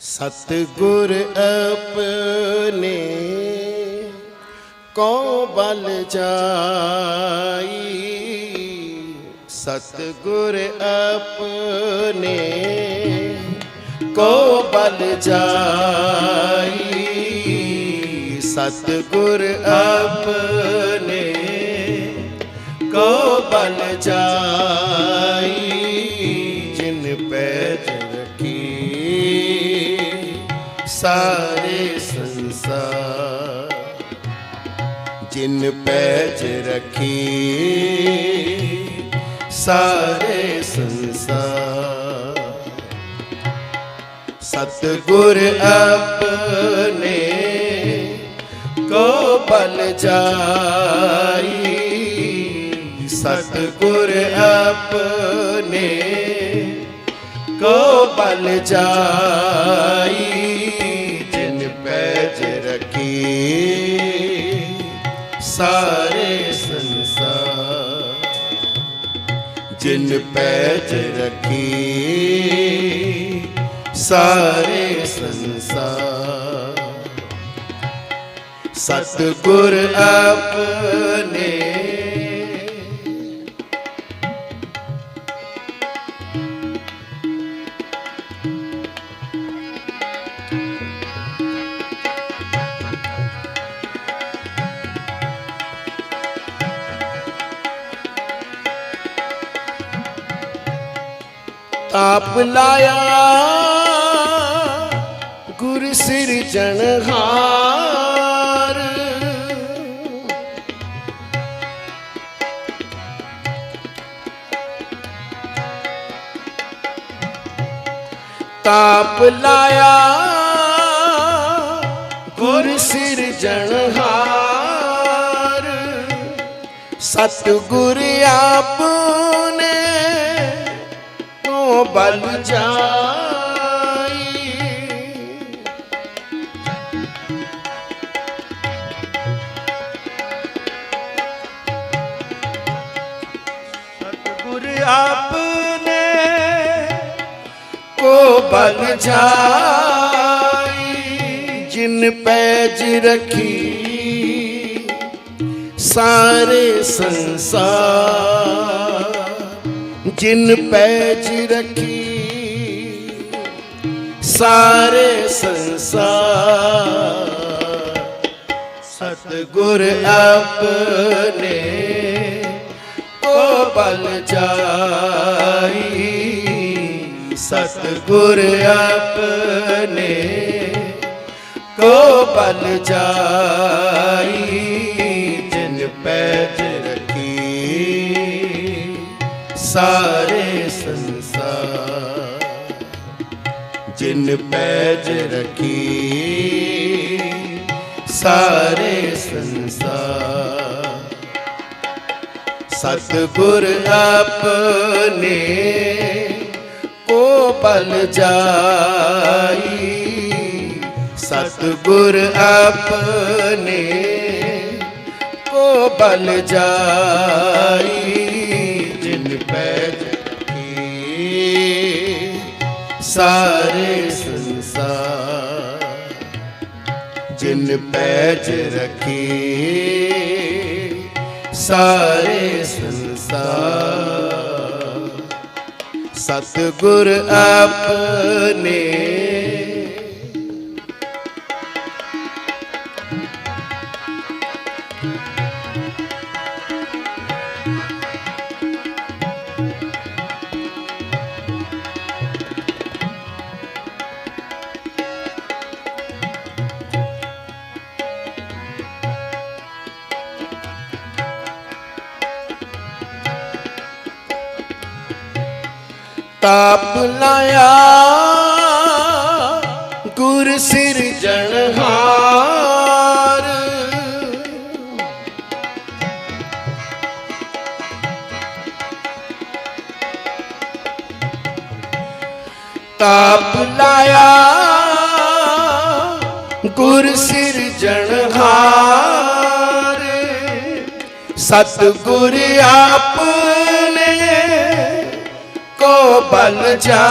ਸਤਿਗੁਰ ਆਪਣੇ ਕੋ ਬਲ ਜਾਈ? ਸਤਿਗੁਰ ਆਪਣੇ ਕੋ ਬਲ ਜਾਈ? ਸਤਿਗੁਰ ਆਪਣੇ ਕੋ ਬਲ ਜਾਈ, ਜਿਨ ਪੈਜ ਰਖੀ ਸਾਰੇ ਸੰਸਾਰ ਜਿਨ ਪੈਜ ਰਖੀ। ਸਾਰੇ ਸੰਸਾਰ ਸਤਿਗੁਰ ਆਪਣੇ ਕੋ ਬਲ ਜਾਈ। ਸਤਿਗੁਰ ਆਪਣੇ ਕੋ ਬਲ ਜਾਈ ਜਿਨ ਪੈਜ ਰਖੀ ਸਾਰੇ ਸੰਸਾਰ ਜਿਨ ਪੈਜ ਰਖੀ ਸਾਰੇ ਸੰਸਾਰ ਸਤਿਗੁਰ ਆਪਣੇ ਤਾਪ ਲਾਇਆ। ਗੁਰ ਸਿਰਜਣਹਾਰ ਤਾਪ ਲਾਇਆ। ਗੁਰ ਸਿਰਜਣਹਾਰ ਸਤਿਗੁਰ ਆਪਨੇ ਬਲ ਜਾਈ ਸਤਿਗੁਰ ਆਪਨੇ ਕੋ ਬਲ ਜਾਈ ਜਿਨ ਪੈਜ ਰਖੀ ਸਾਰੇ ਸੰਸਾਰ ਜਿਨ ਪੈਜ ਰੱਖੀ, ਸਾਰੇ ਸੰਸਾਰ ਸਤਿਗੁਰ ਆਪਣੇ ਕੋ ਬਲ ਜਾਈ ਸਤਿਗੁਰ ਆਪਣੇ ਕੋ ਬਲ ਜਾਈ ਸਾਰੇ ਸੰਸਾਰ। ਜਿਨ ਪੈਜ ਰਖੀ, ਸਾਰੇ ਸੰਸਾਰ। ਸਤਿਗੁਰ ਆਪਣੇ ਕੋ ਬਲ ਜਾਈ। ਸਤਿਗੁਰ ਆਪਣੇ ਕੋ ਬਲ ਜਾਈ। ਸਾਰੇ ਸੰਸਾਰ ਜਿਨ ਪੈਜ ਰਖੀ ਸਾਰੇ ਸੰਸਾਰ। ਸਤਿਗੁਰ ਆਪਣੇ ਤਾਪ ਲਾਇਆ। ਗੁਰ ਸਿਰਜਣਹਾਰ ਤਾਪ ਲਾਇਆ। ਗੁਰ ਸਿਰਜਣਹਾਰ ਸਤਿਗੁਰ ਆਪਨੇ ਕੋ ਬਲ ਜਾਈ।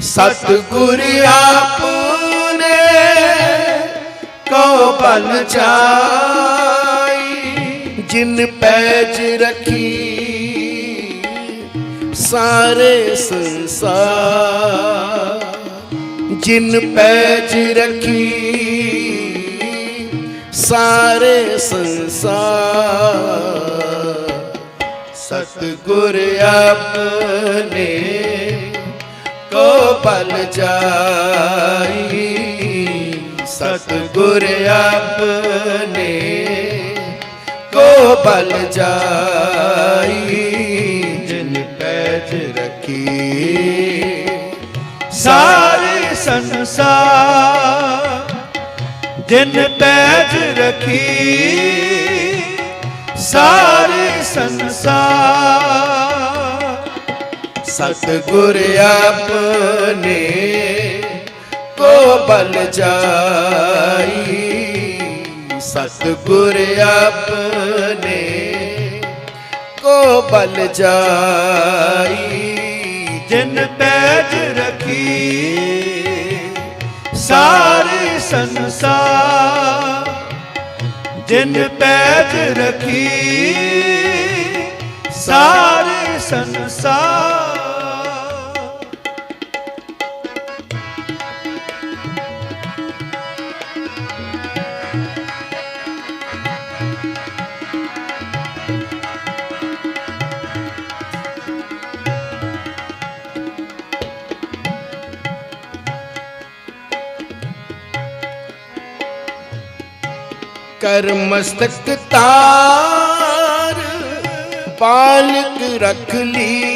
ਸਤਿਗੁਰ ਆਪਨੇ ਕੋ ਬਲ ਜਾਈ। ਜਿਨ ਪੈਜ ਰਖੀ ਸਾਰੇ ਸੰਸਾਰ। ਜਿਨ ਪੈਜ ਰੱਖੀ, ਸਾਰੇ ਸੰਸਾਰ। ਸਤਿਗੁਰ ਆਪਨੇ ਕੋ ਪਲ ਜਾਈ ਸਤਿਗੁਰ ਆਪਨੇ ਕੋ ਪਲ ਜਾਈ ਜਿਨ ਪੈਜ ਰੱਖੀ ਸਾਰੇ ਸੰਸਾਰ, ਜਿਨ ਪੈਜ ਰਖੀ, ਸਾਰੇ ਸੰਸਾਰ। ਸਤਿਗੁਰ ਆਪਨੇ ਕੋ ਬਲ ਜਾਈ, ਸਤਿਗੁਰ ਆਪਨੇ ਕੋ ਬਲ ਜਾਈ, ਜਿਨ ਪੈਜ ਰਖੀ ਸਾਰੇ ਸੰਸਾਰ ਜਿਨ ਪੈਜ ਰਖੀ ਸਾਰੇ ਸੰਸਾਰ। ਕਰ ਮਸਤਕ ਤਾਰ ਪਾਲਕ ਰਖ ਲਈ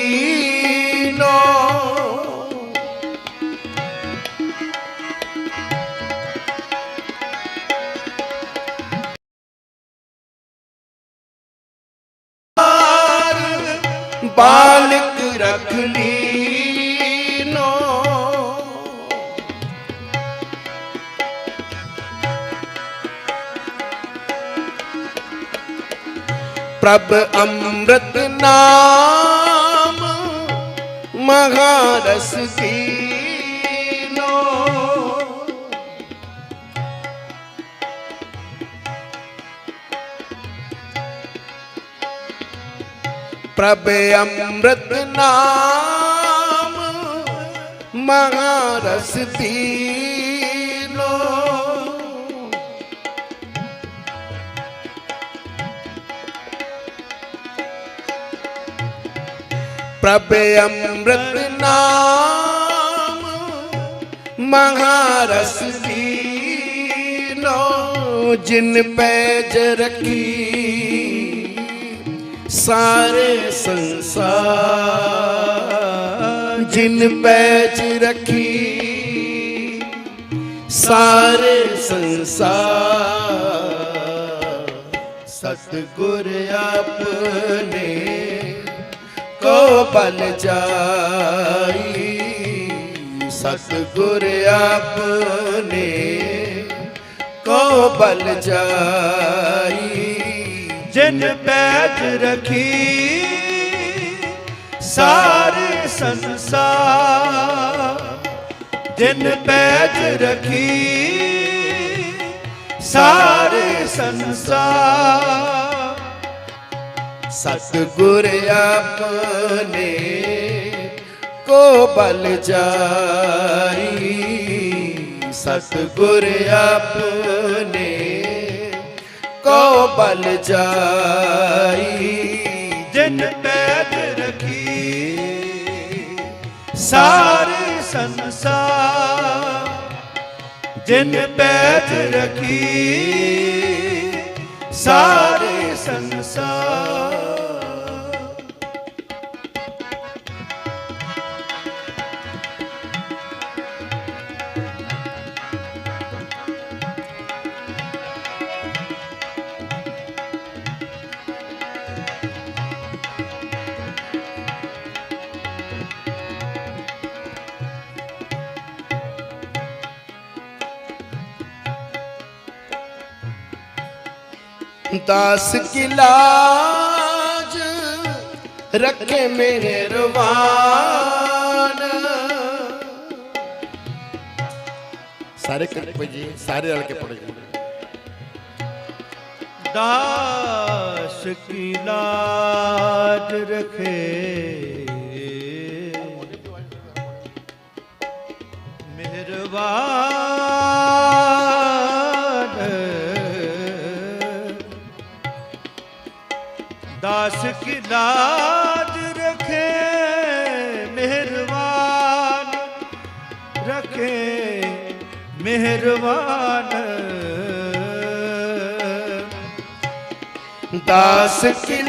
ਪ੍ਰਭ ਅੰਮ੍ਰਿਤ ਨਾਮ ਮਹਾਰਸ ਦੀਨੋ ਪ੍ਰਭ ਅੰਮ੍ਰਿਤ ਨਾਮ ਮਹਾਰਸ ਦੀਨੋ ਪ੍ਰਭ ਅੰਮ੍ਰਿਤ ਨਾਮ ਮਹਾਰਸ ਦੀਨੋ, ਜਿਨ ਪੈਜ ਰਖੀ। ਸਾਰੇ ਸੰਸਾਰ ਜਿਨ ਪੈਜ ਰਖੀ। ਸਾਰੇ ਸੰਸਾਰ ਸਤਿਗੁਰ ਆਪਣੇ ਬਲ ਜਾਈ। ਸਤਿਗੁਰ ਆਪਨੇ ਕੋ ਬਲ ਜਾਈ। ਜਿਨ ਪੈਜ ਰਖੀ ਸਾਰੇ ਸੰਸਾਰ। ਜਿਨ ਪੈਜ ਰਖੀ ਸਾਰੇ ਸੰਸਾਰ। ਸਤਿਗੁਰ ਆਪਣੇ ਕੋ ਬਲ ਜਾਈ। ਸਤਿਗੁਰ ਆਪਣੇ ਕੋ ਬਲ ਜਾਈ। ਜਿਨ ਪੈਜ ਰਖੀ, ਸਾਰੇ ਸੰਸਾਰ। ਜਿਨ ਪੈਜ ਰਖੀ, ਸਾਰੇ ਦਾਸ ਕੀ ਲਾਜ ਰੱਖੇ ਮੇਰੇ ਰਵਾਨ ਸਾਰੇ ਕਿਰਪਾ ਜੀ ਸਾਰੇ ਰਲ ਕੇ ਪੜੋ ਜੀ ਦਾਸ ਕੀ ਲਾਜ ਰਖੇ ਮਿਹਰਬਾਨ ਲਾਜ ਰਖੇ ਮਿਹਰਬਾਨ। ਰਖੇ ਮਿਹਰਬਾਨ। ਦਾਸ ਕੀ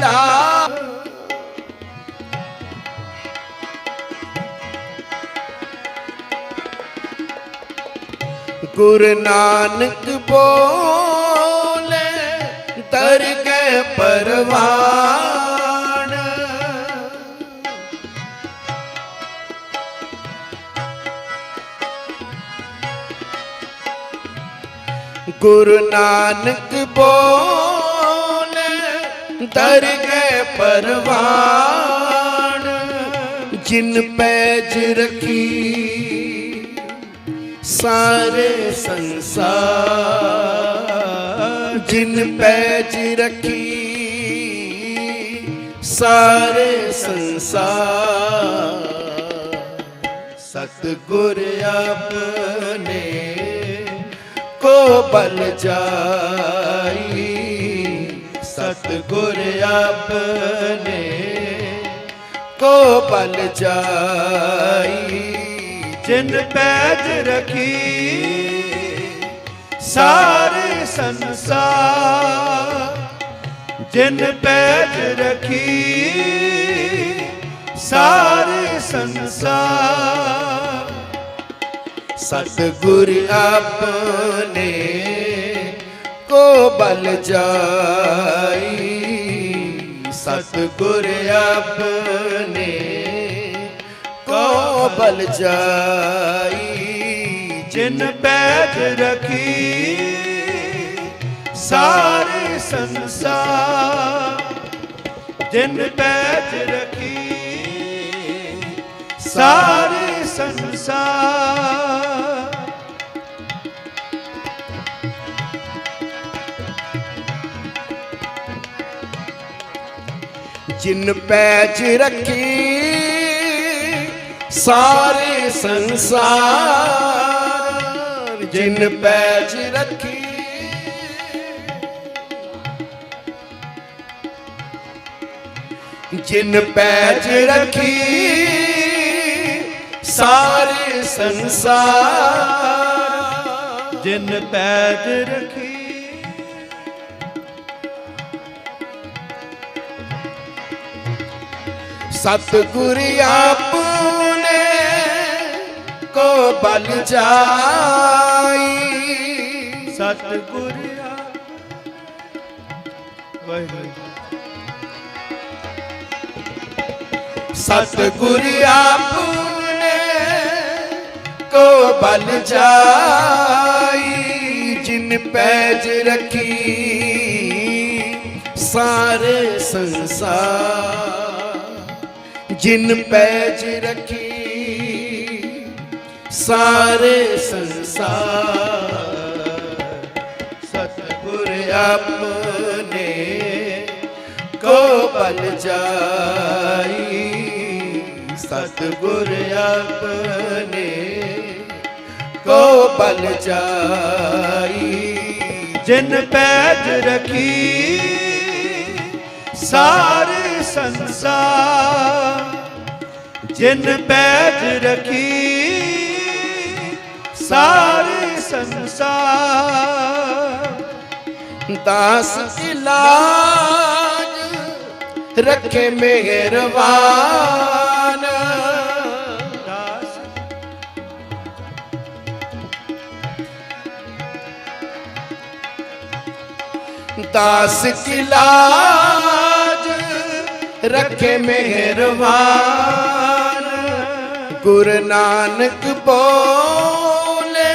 ਗੁਰੂ ਨਾਨਕ ਬੋਲੇ ਤਰ ਕੇ ਪਰਵਾਨ ਗੁਰੂ ਨਾਨਕ ਬੋਲੇ ਤਰ ਪਰਵਾਨ, ਜਿਨ ਪੈਜ ਰਖੀ ਸਾਰੇ ਸੰਸਾਰ, ਜਿਨ ਪੈਜ ਰਖੀ ਸਾਰੇ ਸੰਸਾਰ, ਸਤਗੁਰ ਆਪਣੇ ਕੋ ਬਲ ਜਾਈ। ਸਤਗੁਰ ਆਪਣੇ ਕੋ ਬਲ ਜਾਈ। ਜਿਨ ਪੈਜ ਰਖੀ, ਸਾਰੇ ਸੰਸਾਰ ਜਿਨ ਪੈਜ ਰਖੀ, ਸਾਰੇ ਸੰਸਾਰ ਸਤਗੁਰ ਆਪਣੇ ਕੋ ਬਲ ਜਾਈ। ਸਤਗੁਰ ਆਪਣੇ ਕੋ ਬਲ ਜਾਈ। ਜਿਨ ਪੈਜ ਰਖੀ ਸਾਰੇ ਸੰਸਾਰ। ਜਿਨ ਪੈਜ ਰਖੀ ਸਾਰੇ ਸੰਸਾਰ। ਜਿਨ ਪੈਚ ਰੱਖੀ, ਸਾਰੇ ਸੰਸਾਰ ਜਿਨ ਪੈਚ ਰੱਖੀ। ਜਿਨ ਪੈਚ ਰੱਖੀ, ਸਾਰੇ ਸੰਸਾਰ ਜਿਨ ਪੈਚ ਰੱਖੀ। ਸਤਿਗੁਰ ਆਪਨੇ ਕੋ ਬਲ ਜਾਈ। ਸਤਿਗੁਰ ਵਾਹਿਗੁਰੂ ਸਤਿਗੁਰ ਆਪਨੇ ਕੋ ਬਲ ਜਾਈ। ਜਿਨ ਪੈਜ ਰਖੀ ਸਾਰੇ ਸੰਸਾਰ। ਜਿਨ ਪੈਜ ਰਖੀ, ਸਾਰੇ ਸੰਸਾਰ ਸਤਿਗੁਰ ਆਪਣੇ ਕੋ ਬਲ ਜਾਈ। ਸਤਿਗੁਰ ਆਪਣੇ ਕੋ ਬਲ ਜਾਈ। ਜਿਨ ਪੈਜ ਰਖੀ, ਸਾਰੇ ਸੰਸਾਰ ਜਿਨ ਪੈਜ ਰਖੀ ਸਾਰੇ ਸੰਸਾਰ ਦਾਸ ਇਲਾਜ ਰੱਖੇ ਮਿਹਰਬਾਨ। ਦਾਸ ਦਾਸ ਕੀ ਰੱਖੇ ਮਿਹਰਬਾਨ। ਗੁਰ ਨਾਨਕ ਬੋਲੇ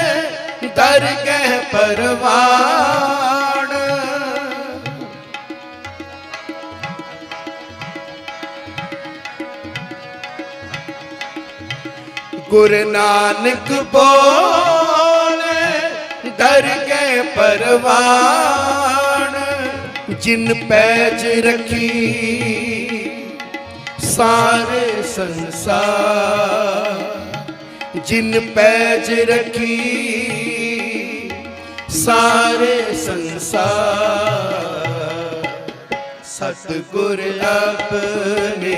ਕੇ ਪਰਵਾਣ। ਗੁਰ ਨਾਨਕ ਬੋਲੇ ਦਰਗਹਿ ਪਰਵਾਣ। ਜਿਨ ਪੈਜ ਰੱਖੀ, ਸਾਰੇ ਸੰਸਾਰ ਜਿਨ ਪੈਜ ਰੱਖੀ, ਸਾਰੇ ਸੰਸਾਰ ਸਤਿਗੁਰ ਆਪਣੇ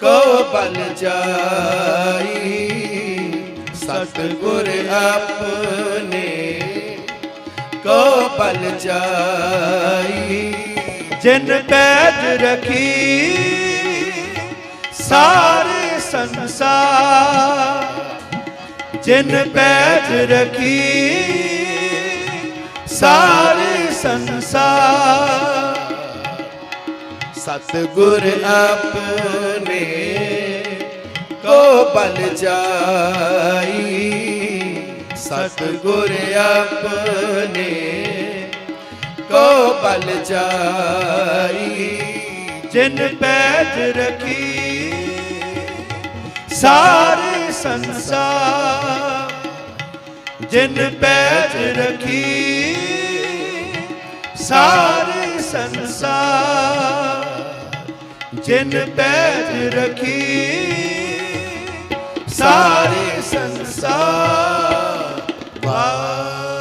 ਕੋ ਬਲ ਜਾਈ। ਸਤਿਗੁਰ ਆਪਣੇ ਕੋ ਬਲ ਜਾਈ। ਜਿਨ ਪੈਜ ਰਖੀ, ਸਾਰੇ ਸੰਸਾਰ, ਜਿਨ ਪੈਜ ਰਖੀ, ਸਾਰੇ ਸੰਸਾਰ। ਸਤਿਗੁਰ ਆਪਣੇ ਕੋ ਬਲ ਜਾਈ, ਸਤਿਗੁਰ ਆਪਣੇ ਕੋ ਬਲ ਜਾਈ, ਜਿਨ ਪੈਜ ਰਖੀ ਸਾਰੇ ਸੰਸਾਰ ਜਿਨ ਪੈਜ ਰਖੀ ਸਾਰੇ ਸੰਸਾਰ ਜਿਨ ਪੈਜ ਰਖੀ ਸਾਰੇ ਸੰਸਾਰ ਵਾਹ।